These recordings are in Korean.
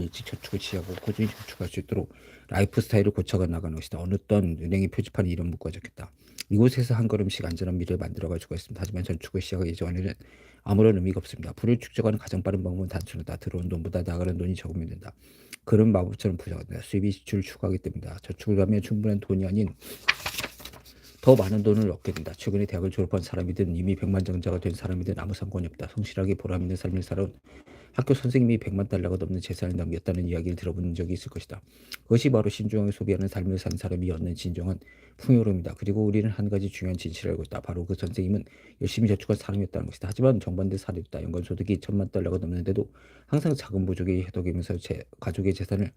일찍 저축을 시작하고 꾸준히 저축할 수 있도록 라이프 스타일을 고쳐가 나가는 것이다. 어느 떤 은행이 표지판에 이름 묶어 적겠다. 이곳에서 한 걸음씩 안전한 미래를 만들어갈 수가 있습니다. 하지만 저축을 시작하기 전에는 아무런 의미가 없습니다. 불을 축적하는 가장 빠른 방법은 단순하다. 들어온 돈보다 나가는 돈이 적으면 된다. 그런 마법처럼 부자가 된다. 수입이 지출을 추가하기 때문이다. 저축을 하면 충분한 돈이 아닌 더 많은 돈을 얻게 된다. 최근에 대학을 졸업한 사람이든 이미 백만장자가 된 사람이든 아무 상관이 없다. 성실하게 보람 있는 삶을 살아온 학교 선생님이 백만 달러가 넘는 재산을 남겼다는 이야기를 들어본 적이 있을 것이다. 그것이 바로 신중하게 소비하는 삶을 산 사람이 얻는 진정한 풍요로움이다. 그리고 우리는 한 가지 중요한 진실을 알고 있다. 바로 그 선생님은 열심히 저축한 사람이었다는 것이다. 하지만 정반대 사례였다. 연간 소득이 천만 달러가 넘는데도 항상 작은 부족이 해독이면서 제 가족의 재산을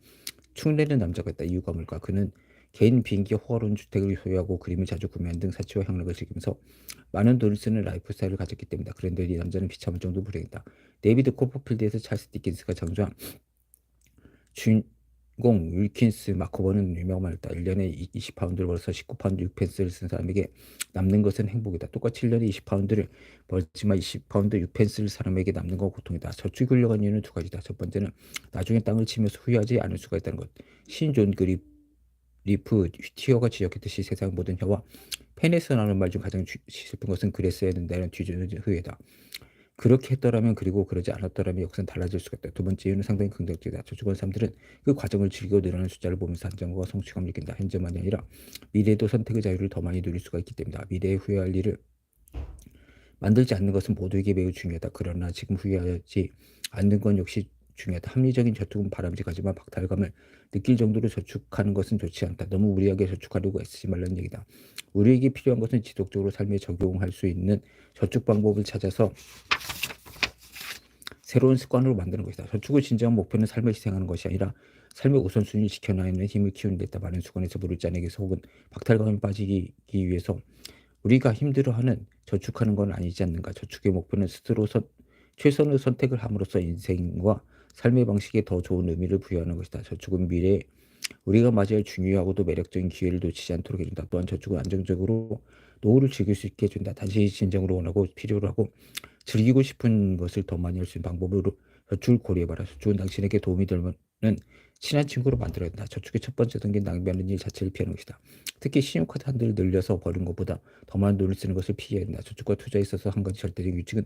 축내는 남자가 있다. 이유가 뭘까? 그는 개인 비행기 호화로운 주택을 소유하고 그림을 자주 구매한 등 사치와 향락을 즐기면서 많은 돈을 쓰는 라이프 스타일을 가졌기 때문이다. 그런데 이 남자는 비참한 정도 불행이다. 데이비드 코퍼필드에서 찰스 디킨스가 창조한 주인공 윌킨스 마코버는 유명한 말이다. 1년에 20파운드를 벌어서 19파운드 6펜스를 쓴 사람에게 남는 것은 행복이다. 똑같이 1년에 20파운드를 벌지만 20파운드 6펜스를 사람에게 남는 건 고통이다. 저축이 굴려간 이유는 두 가지다. 첫 번째는 나중에 땅을 치면서 후회하지 않을 수가 있다는 것. 신존 그립 리프 휘티어가 지적했듯이 세상 모든 혀와 펜에서 나오는 말 중 가장 주- 슬픈 것은 그랬어야 된다는 뒤주는 후회다. 그렇게 했더라면 그리고 그러지 않았더라면 역사는 달라질 수가 있다. 두 번째 이유는 상당히 긍정적이다. 저축한 사람들은 그 과정을 즐기고 늘어나는 숫자를 보면서 안정과 성취감을 느낀다. 현재만이 아니라 미래에도 선택의 자유를 더 많이 누릴 수가 있기 때문이다. 미래에 후회할 일을 만들지 않는 것은 모두에게 매우 중요하다. 그러나 지금 후회하지 않는 건 역시 중요하다. 합리적인 저축은 바람직하지만 박탈감을 느낄 정도로 저축하는 것은 좋지 않다. 너무 무리하게 저축하려고 애쓰지 말라는 얘기다. 우리에게 필요한 것은 지속적으로 삶에 적용할 수 있는 저축 방법을 찾아서 새로운 습관으로 만드는 것이다. 저축의 진정한 목표는 삶을 희생하는 것이 아니라 삶의 우선순위를 지켜나가는 힘을 키우는 데 있다. 많은 수건에서 물을 짜내기 위해서 혹은 박탈감에 빠지기 위해서 우리가 힘들어하는 저축하는 건 아니지 않는가. 저축의 목표는 스스로 선, 최선의 선택을 함으로써 인생과 삶의 방식에 더 좋은 의미를 부여하는 것이다. 저축은 미래에 우리가 맞이할 중요하고도 매력적인 기회를 놓치지 않도록 해준다. 또한 저축은 안정적으로 노후를 즐길 수 있게 해준다. 당신이 진정으로 원하고 필요로 하고 즐기고 싶은 것을 더 많이 할 수 있는 방법으로 저축을 고려해봐라. 저축은 당신에게 도움이 되는 친한 친구로 만들어야 된다. 저축의 첫 번째 단계는 낭비하는 일 자체를 피하는 것이다. 특히 신용카드 한도를 늘려서 버는 것보다 더 많은 돈을 쓰는 것을 피해야 된다. 저축과 투자에 있어서 한 가지 절대적인 규칙은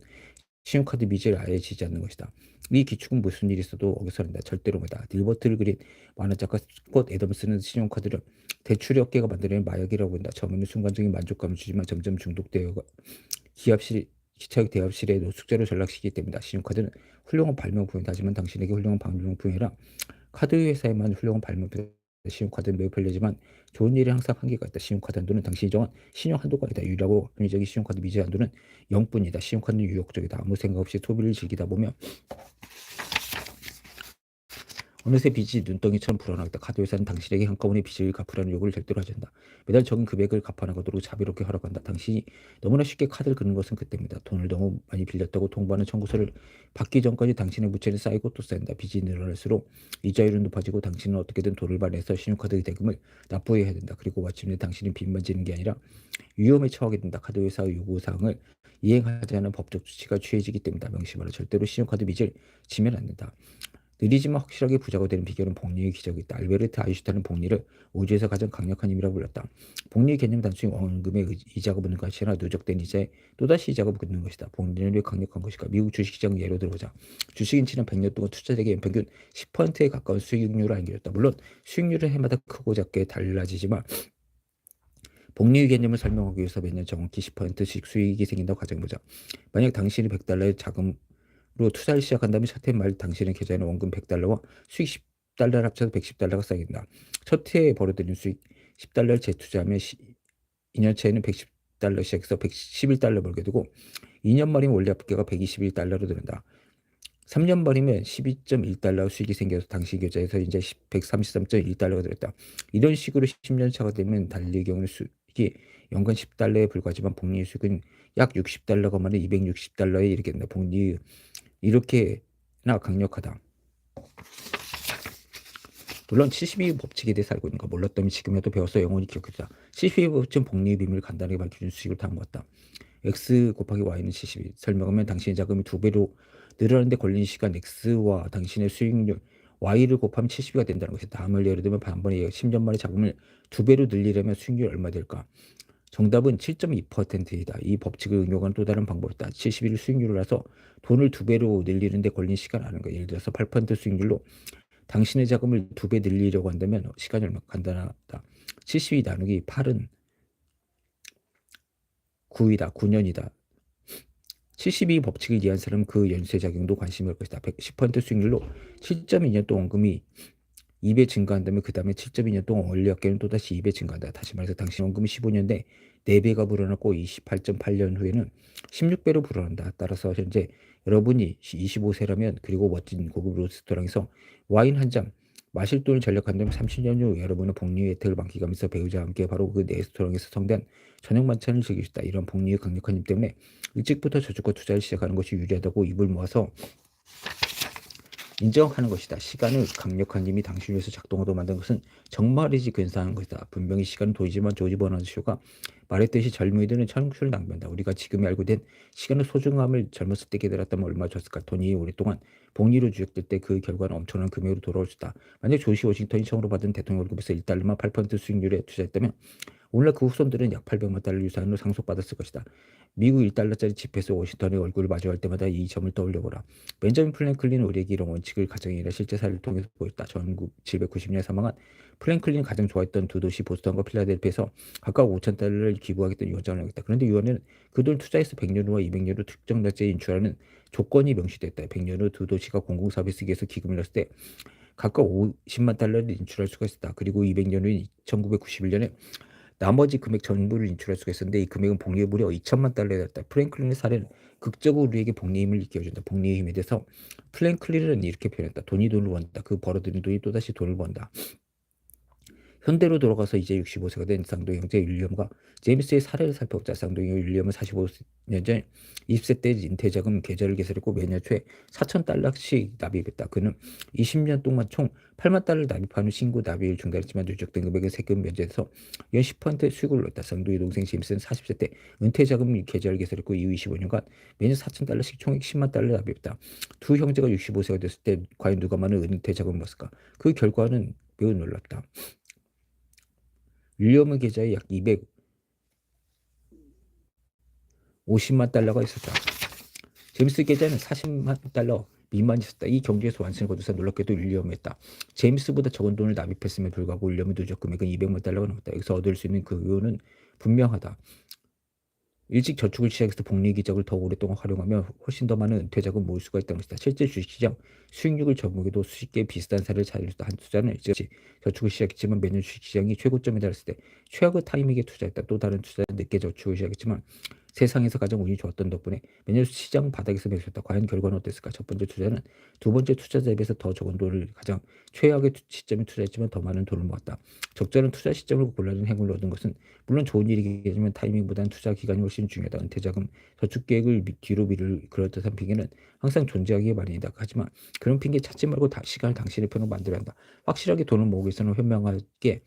신용카드 미제를 아예 지지 않는 것이다. 이 기축은 무슨 일이 있어도 어겨서는다. 절대로 못다. 딜버트를 그린 만화 작가 스콧 애덤스는 신용카드를 대출의 어깨가 만들어낸 마약이라고 한다. 처음에는 순간적인 만족감을 주지만 점점 중독되어 기합실 기차역 대합실에 노숙자로 전락시키기 때문이다. 신용카드는 훌륭한 발명품이다. 하지만 당신에게 훌륭한 발명품이 아니라 카드 회사에만 훌륭한 발명품 신용카드는 매우 편리하지만 좋은 일이 항상 한계가 있다. 신용카드 한도는 당신이 정한 신용 한도가 아니다. 유일하고 합리적인 신용카드 미제 한도는 0뿐이다. 신용카드는 유혹적이다. 아무 생각 없이 소비를 즐기다 보면 어느새 빚이 눈덩이처럼 불어나겠다. 카드 회사는 당신에게 한꺼번에 빚을 갚으라는 요구를 절대로 하지 않는다. 매달 적은 금액을 갚아나가도록 자비롭게 허락한다. 당신이 너무나 쉽게 카드를 긁는 것은 그때입니다. 돈을 너무 많이 빌렸다고 통보하는 청구서를 받기 전까지 당신의 부채는 쌓이고 또 쌓인다. 빚이 늘어날수록 이자율은 높아지고 당신은 어떻게든 돈을 발행해서 신용카드 대금을 납부해야 된다. 그리고 마침내 당신은 빚만 지는 게 아니라 위험에 처하게 된다. 카드 회사의 요구사항을 이행하지 않은 법적 조치가 취해지기 때문이다. 명심하라. 절대로 신용카드 빚을 지면 안 된다. 느리지만 확실하게 부자가 되는 비결은 복리의 기적이 있다. 알베르트 아인슈타인은 복리를 우주에서 가장 강력한 힘이라고 불렀다. 복리의 개념은 단순히 원금의 이자가 붙는 것이 아니라 누적된 이자에 또다시 이자가 붙는 것이다. 복리는 왜 강력한 것일까? 미국 주식시장 예로 들어보자. 주식인 지난 100년 동안 투자자에게 연평균 10%에 가까운 수익률을 안겨줬다. 물론 수익률은 해마다 크고 작게 달라지지만 복리의 개념을 설명하기 위해서 매년 정확히 10%씩 수익이 생긴다고 가정해보자. 만약 당신이 100달러의 자금 로 투자를 시작한다면 첫해 말 당신의 계좌에는 원금 100달러와 수익 10달러를 합쳐서 110달러가 쌓인다. 첫 해에 벌어들인 수익 10달러를 재투자하면 2년차에는 110달러 시작해서 111달러 벌게 되고 2년 말이면 원래 합계가 121달러로 되는다. 3년 말이면 12.1달러 수익이 생겨서 당시 계좌에서 이제 133.1달러가 들었다. 이런 식으로 10년 차가 되면 달리의 경우는 수익이 연간 10달러에 불과하지만 복리 수익은 약 60달러가 많은 260달러에 이르게 된다. 복리 이렇게나 강력하다. 물론 72 법칙에 대해서 알고 있는 거 몰랐다면 지금이라도 배워서 영원히 기억해두자. 72 법칙은 복리의 비밀을 간단하게 밝혀준 수식을 담았다. x 곱하기 y는 72. 설명하면 당신의 자금이 두 배로 늘어나는데 걸린 시간 x와 당신의 수익률 Y를 곱하면 70이가 된다는 것이다. 다음을 예를 들면 반번에 10년 만에 자금을 두 배로 늘리려면 수익률이 얼마 될까? 정답은 7.2%이다. 이 법칙을 응용하는 또 다른 방법이다. 71 수익률을 해서 돈을 두 배로 늘리는데 걸린 시간 아는 거예요. 예를 들어서 8% 수익률로 당신의 자금을 두 배 늘리려고 한다면 시간이 얼마 간단하다. 72 나누기 8은 9이다. 9년이다. 72 법칙을 이해한 사람은 그 연쇄작용도 관심이 올 것이다. 10% 수익률로 7.2년 동안 원금이 2배 증가한다면 그 다음에 7.2년 동안 원리학계는 또다시 2배 증가한다. 다시 말해서 당신 원금이 15년대 4배가 불어났고 28.8년 후에는 16배로 불어난다. 따라서 현재 여러분이 25세라면 그리고 멋진 고급 레스토랑에서 와인 한 잔 마실 돈을 전력한다면 30년 후 여러분은 복리의 혜택을 만끽하면서 배우자와 함께 바로 그 레스토랑에서 성대한 저녁 만찬을 즐길 수 있다. 이런 복리의 강력한 힘 때문에 일찍부터 저축과 투자를 시작하는 것이 유리하다고 입을 모아서 인정하는 것이다. 시간을 강력한 힘이 당신을 위해서 작동하도록 만든 것은 정말이지 근사한 것이다. 분명히 시간은 돈이지만 조지 버나드쇼가 말했듯이 젊은이들은 청춘을 낭비한다. 우리가 지금에 알고 된 시간의 소중함을 젊었을 때 깨달았다면 얼마나 좋았을까. 돈이 오랫동안 복리로 주역될 때 그 결과는 엄청난 금액으로 돌아올 수 있다. 만약 조시 워싱턴이 처음으로 받은 대통령 월급에서 1달러만 8% 수익률에 투자했다면 오늘날 그 후손들은 약 800만 달러 유산으로 상속받았을 것이다. 미국 1달러짜리 지폐에서 워싱턴의 얼굴을 마주할 때마다 이 점을 떠올려보라. 벤저민 플랭클린은 우리에게 이런 원칙을 가정이나 실제 사례를 통해서 보였다. 1990년에 사망한 플랭클린이 가장 좋아했던 두 도시 보스턴과 필라델피아에서 각각 5천 달러를 기부하겠다는 유언장을 하겠다. 그런데 유언에는 그 돈을 투자해서 100년 후와 200년 후 특정 날짜에 인출하는 조건이 명시됐다. 100년 후 두 도시가 공공사업에 쓰기 위해서 기금을 넣었을 때 각각 50만 달러를 인출할 수가 있었다. 그리고 200년 후인 1991년에 나머지 금액 전부를 인출할 수가 있었는데 이 금액은 복리의 무려 2천만 달러였다. 프랭클린의 사례는 극적으로 우리에게 복리의 힘을 일깨워준다. 복리의 힘에 대해서 플랭클린은 이렇게 표현했다. 돈이 돈을 번다. 그 벌어들인 돈이 또다시 돈을 번다. 현대로 돌아가서 이제 65세가 된 쌍둥이 형제 윌리엄과 제임스의 사례를 살펴보자. 쌍둥이 윌리엄은 45년 전 20세 때 인퇴자금 계좌를 개설했고 매년 초에 4천 달러씩 납입했다. 그는 20년 동안 총 8만 달러를 납입한 후 신고 납입을 중단했지만 누적된 금액은 세금 면제에서 연 10% 수익을 얻었다. 쌍둥이 동생 제임스는 40세 때 은퇴자금 계좌를 개설했고 이후 25년간 매년 4천 달러씩 총액 10만 달러를 납입했다. 두 형제가 65세가 됐을 때 과연 누가 많은 은퇴자금을 모았을까? 그 결과는 매우 놀랍다. 윌리엄의 계좌에 약 250만 달러가 있었다. 제임스 계좌는 40만 달러 미만 있었다. 이 경기에서 완승을 거두사 놀랍게도 윌리엄했다. 제임스보다 적은 돈을 납입했음에 불구하고 윌리엄의 누적 금액은 200만 달러가 넘었다. 여기서 얻을 수 있는 그 이유는 분명하다. 일찍 저축을 시작해서 복리 기적을 더 오랫동안 활용하며 훨씬 더 많은 은퇴자금 모을 수가 있다는 것이다. 실제 주식시장 수익률을 적용해도 수십 개 비슷한 사례를 찾을 수한 투자는 일찍 저축을 시작했지만 매년 주식시장이 최고점에 달했을 때 최악의 타이밍에 투자했다. 또 다른 투자는 늦게 저축을 시작했지만 세상에서 가장 운이 좋았던 덕분에 매년 시장 바닥에서 매수했다. 과연 결과는 어땠을까? 첫 번째 투자는 두 번째 투자자에 비해서 더 적은 돈을 가장 최악의 시점에 투자했지만 더 많은 돈을 모았다. 적절한 투자 시점을 골라준 행운을 얻은 것은 물론 좋은 일이겠지만 타이밍보다는 투자 기간이 훨씬 중요하다. 은퇴 자금, 저축 계획을 뒤로 미룰 그럴듯한 핑계는 항상 존재하기에 마련이다. 하지만 그런 핑계 찾지 말고 다, 시간을 당신의 편으로 만들어야 한다. 확실하게 돈을 모으기 위해서는 현명하게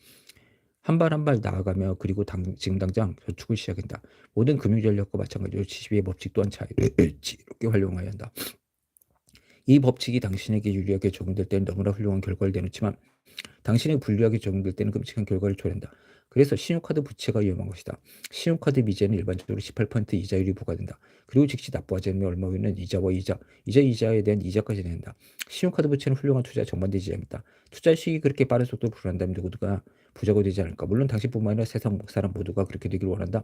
한 발 한 발 나아가며 그리고 당, 지금 당장 저축을 시작한다. 모든 금융전략과 마찬가지로 72의 법칙 또한 자유롭게 활용해야 한다. 이 법칙이 당신에게 유리하게 적용될 때는 너무나 훌륭한 결과를 내놓지만 당신에게 불리하게 적용될 때는 끔찍한 결과를 초래한다. 그래서 신용카드 부채가 위험한 것이다. 신용카드 미제는 일반적으로 18% 이자율이 부과된다. 그리고 즉시 납부하지 않으면 얼마 후에는 이자와 이자, 이자 이자에 대한 이자까지 낸다. 신용카드 부채는 훌륭한 투자 정반대지 않다. 투자 시기 그렇게 빠른 속도로 불어난다면 누구가 부자가 되지 않을까. 물론 당신뿐만 아니라 세상 사람 모두가 그렇게 되길 원한다.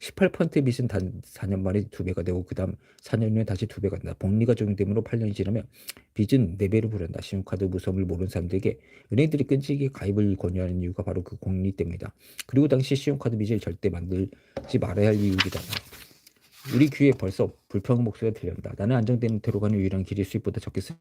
18%의 빚은 단 4년 만에 두 배가 되고 그 다음 4년 후에 다시 두 배가 된다. 복리가 적용되므로 8년이 지나면 빚은 4배로 부른다. 신용카드 무서움을 모르는 사람들에게 은행들이 끈질기게 가입을 권유하는 이유가 바로 그 공리 때문이다. 그리고 당시 신용카드 빚을 절대 만들지 말아야 할 이유이다. 우리 귀에 벌써 불평 목소리가 들린다. 나는 안정된 대로 가는 유일한 길이 수입보다 적게 쓰는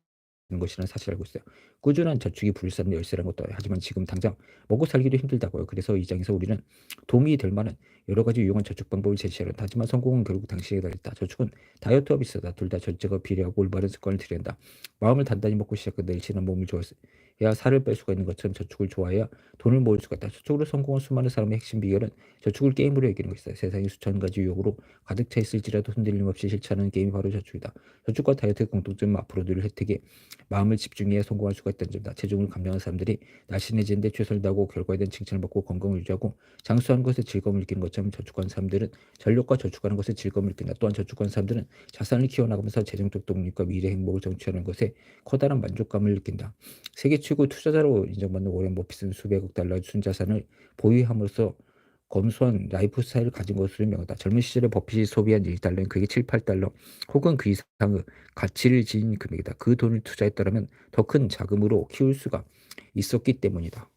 것이라는 사실을 알고 있어요. 꾸준한 저축이 불사는 열쇠라는 것도 하지만 지금 당장 먹고 살기도 힘들다고요. 그래서 이 장에서 우리는 도움이 될 만한 여러 가지 유용한 저축 방법을 제시하려 하지만 성공은 결국 당신에게 달렸다. 저축은 다이어트와 비슷하다. 둘 다 절제가 비례하고 올바른 습관을 들여야 한다. 마음을 단단히 먹고 시작한 내일치는 몸을 좋아해서 해 야 살을 뺄 수가 있는 것처럼 저축을 좋아해야 돈을 모을 수가 있다. 저축으로 성공한 수많은 사람의 핵심 비결은 저축을 게임으로 여기는 것이다. 세상에 수천 가지 유혹으로 가득 차 있을지라도 흔들림 없이 실천하는 게임이 바로 저축이다. 저축과 다이어트의 공통점은 앞으로 늘 혜택에 마음을 집중해야 성공할 수가 있다는 점이다. 체중을 감량한 사람들이 날씬해지는데 최선을 다하고 결과에 대한 칭찬을 받고 건강을 유지하고 장수하는 것에 즐거움을 느끼는 것처럼 저축한 사람들은 전력과 저축하는 것에 즐거움을 느낀다. 또한 저축한 사람들은 자산을 키워나가면서 재정적 독립과 미래 행복을 정취하는 것에 커다란 만족감을 느낀다. 세계 최고 투자자로 인정받는 워렌 버핏은 수백억 달러의 순자산을 보유함으로써 검소한 라이프 스타일을 가진 것으로 유명하다. 젊은 시절에 버핏이 소비한 1달러는 그게 7, 8달러 혹은 그 이상의 가치를 지닌 금액이다. 그 돈을 투자했더라면 더 큰 자금으로 키울 수가 있었기 때문이다.